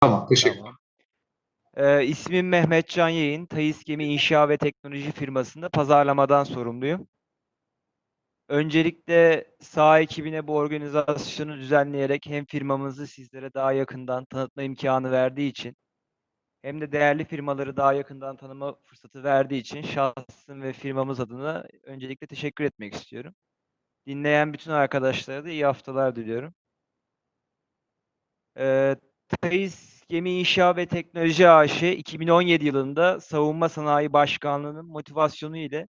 Tamam, teşekkür Tamam. Ee, ismim Mehmet Can Yayın. Tayis Gemi İnşa ve Teknoloji firmasında pazarlamadan sorumluyum. Öncelikle saha ekibine bu organizasyonu düzenleyerek hem firmamızı sizlere daha yakından tanıtma imkanı verdiği için hem de değerli firmaları daha yakından tanıma fırsatı verdiği için şahsım ve firmamız adına öncelikle teşekkür etmek istiyorum. Dinleyen bütün arkadaşlara da iyi haftalar diliyorum. Ee, Tayis Gemi İnşa ve Teknoloji AŞ 2017 yılında Savunma Sanayi Başkanlığı'nın motivasyonu ile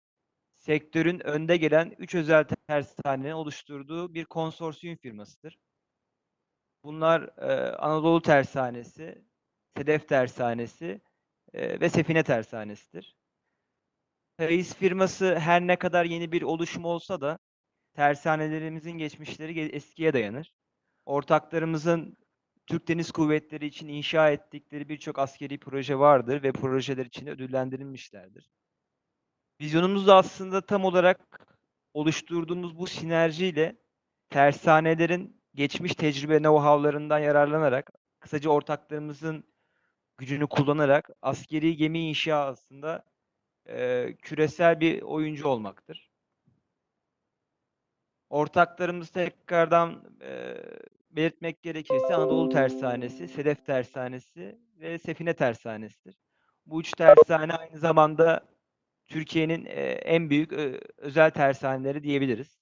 sektörün önde gelen 3 özel tersanenin oluşturduğu bir konsorsiyum firmasıdır. Bunlar e, Anadolu Tersanesi, Sedef Tersanesi e, ve Sefine Tersanesi'dir. Tayis firması her ne kadar yeni bir oluşum olsa da tersanelerimizin geçmişleri ge- eskiye dayanır. Ortaklarımızın Türk Deniz Kuvvetleri için inşa ettikleri birçok askeri proje vardır ve projeler için ödüllendirilmişlerdir. Vizyonumuz da aslında tam olarak oluşturduğumuz bu sinerjiyle tersanelerin geçmiş tecrübe know-how'larından yararlanarak, kısaca ortaklarımızın gücünü kullanarak askeri gemi inşasında eee, küresel bir oyuncu olmaktır. Ortaklarımız tekrardan eee, belirtmek gerekirse Anadolu Tersanesi, Sedef Tersanesi ve Sefine Tersanesi'dir. Bu üç tersane aynı zamanda Türkiye'nin eee, en büyük özel tersaneleri diyebiliriz.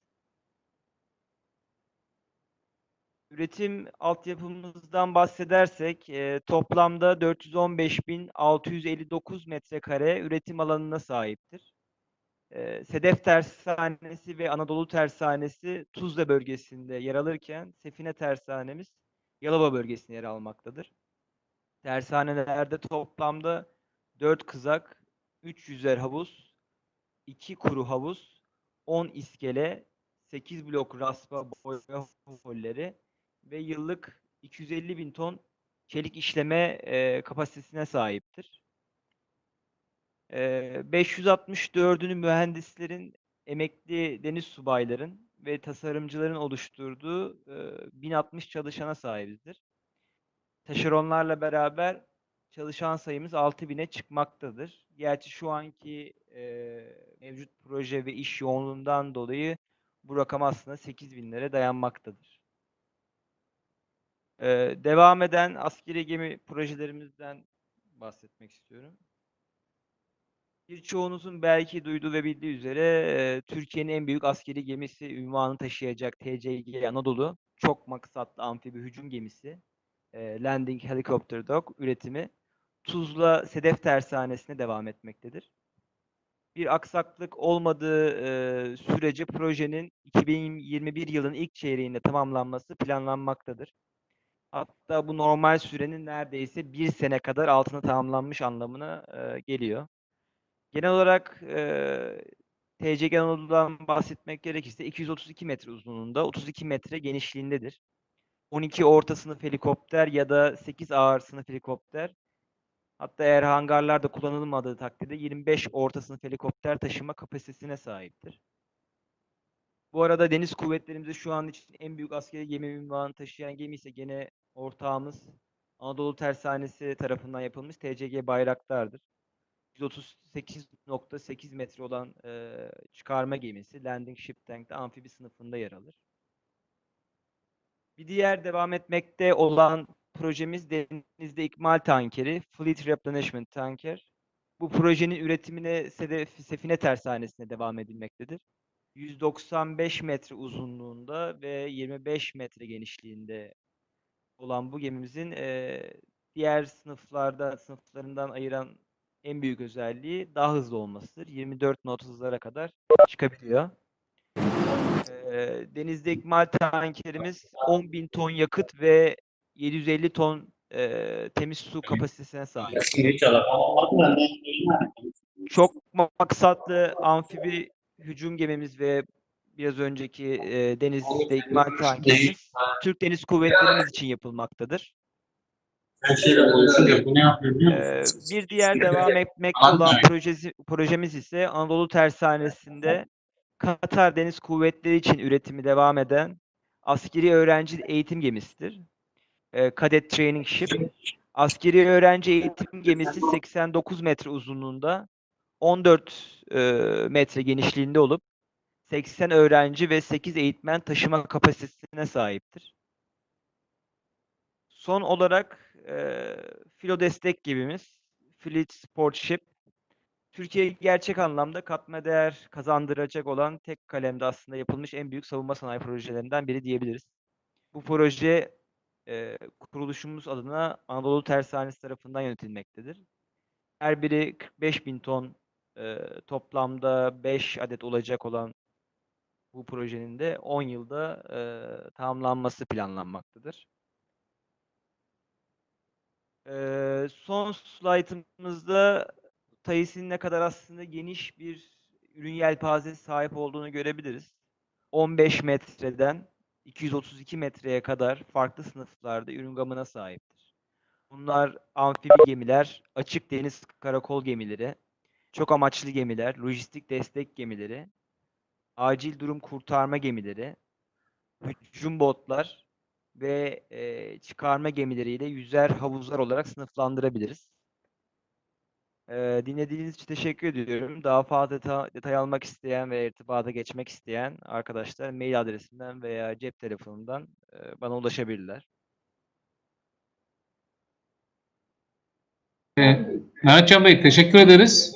Üretim altyapımızdan bahsedersek eee, toplamda 415.659 metrekare üretim alanına sahiptir. Sedef Tersanesi ve Anadolu Tersanesi Tuzla bölgesinde yer alırken Sefine Tersanemiz Yalova bölgesinde yer almaktadır. Tersanelerde toplamda 4 kızak, 3 yüzer havuz, 2 kuru havuz, 10 iskele, 8 blok raspa boya holleri ve yıllık 250 bin ton çelik işleme eee, kapasitesine sahiptir. Eee 564'ünü mühendislerin, emekli deniz subayların ve tasarımcıların oluşturduğu eee, 1060 çalışana sahibizdir. Taşeronlarla beraber çalışan sayımız 6000'e çıkmaktadır. Gerçi şu anki eee, mevcut proje ve iş yoğunluğundan dolayı bu rakam aslında 8000'lere dayanmaktadır. Eee, devam eden askeri gemi projelerimizden bahsetmek istiyorum. Birçoğunuzun belki duyduğu ve bildiği üzere Türkiye'nin en büyük askeri gemisi ünvanı taşıyacak TCG Anadolu çok maksatlı amfibi hücum gemisi Landing Helicopter Dock üretimi Tuzla Sedef Tersanesi'ne devam etmektedir. Bir aksaklık olmadığı eee, sürece projenin 2021 yılının ilk çeyreğinde tamamlanması planlanmaktadır. Hatta bu normal sürenin neredeyse bir sene kadar altına tamamlanmış anlamına geliyor. Genel olarak eee TCG Anadolu'dan bahsetmek gerekirse 232 metre uzunluğunda, 32 metre genişliğindedir. 12 orta sınıf helikopter ya da 8 ağır sınıf helikopter hatta eğer hangarlarda kullanılmadığı takdirde 25 orta sınıf helikopter taşıma kapasitesine sahiptir. Bu arada deniz kuvvetlerimizde şu an için en büyük askeri gemi ünvanı taşıyan gemi ise gene ortağımız Anadolu Tersanesi tarafından yapılmış TCG Bayraktar'dır. 138.8 metre olan eee, çıkarma gemisi Landing Ship Tank'te amfibi sınıfında yer alır. Bir diğer devam etmekte olan projemiz denizde ikmal tankeri, Fleet Replenishment Tanker. Bu projenin üretimine Sedef, Sefine Tersanesi'ne devam edilmektedir. 195 metre uzunluğunda ve 25 metre genişliğinde olan bu gemimizin eee, diğer sınıflarda sınıflarından ayıran en büyük özelliği daha hızlı olmasıdır. 24 knot hızlara kadar çıkabiliyor. Eee, denizde ikmal tankerimiz 10.000 ton yakıt ve 750 ton eee, temiz su kapasitesine sahip. Çok maksatlı amfibi hücum gemimiz ve biraz önceki eee, denizde ikmal tankerimiz Türk Deniz Kuvvetlerimiz için yapılmaktadır. Her şeyle konuşunca bu ne yapıyor biliyor musun? Eee, bir diğer devam etmekte olan projesi, projemiz ise Anadolu Tersanesi'nde Katar Deniz Kuvvetleri için üretimi devam eden askeri öğrenci eğitim gemisidir. Eee, Cadet Training Ship. Askeri öğrenci eğitim gemisi 89 metre uzunluğunda, 14 e, metre genişliğinde olup 80 öğrenci ve 8 eğitmen taşıma kapasitesine sahiptir. Son olarak e, filo destek gemimiz Fleet Sport Ship. Türkiye gerçek anlamda katma değer kazandıracak olan tek kalemde aslında yapılmış en büyük savunma sanayi projelerinden biri diyebiliriz. Bu proje e, kuruluşumuz adına Anadolu Tersanesi tarafından yönetilmektedir. Her biri 45 bin ton e, toplamda 5 adet olacak olan bu projenin de 10 yılda e, tamamlanması planlanmaktadır. Son slaytımızda Tayis'in ne kadar aslında geniş bir ürün yelpazesi sahip olduğunu görebiliriz. 15 metreden 232 metreye kadar farklı sınıflarda ürün gamına sahiptir. Bunlar amfibi gemiler, açık deniz karakol gemileri, çok amaçlı gemiler, lojistik destek gemileri, acil durum kurtarma gemileri, hücum botlar ve e, çıkarma gemileriyle yüzer havuzlar olarak sınıflandırabiliriz. E, dinlediğiniz için teşekkür ediyorum. Daha fazla deta- detay almak isteyen ve irtibata geçmek isteyen arkadaşlar mail adresinden veya cep telefonundan e, bana ulaşabilirler. Ee, Mehmetcan Bey teşekkür ederiz.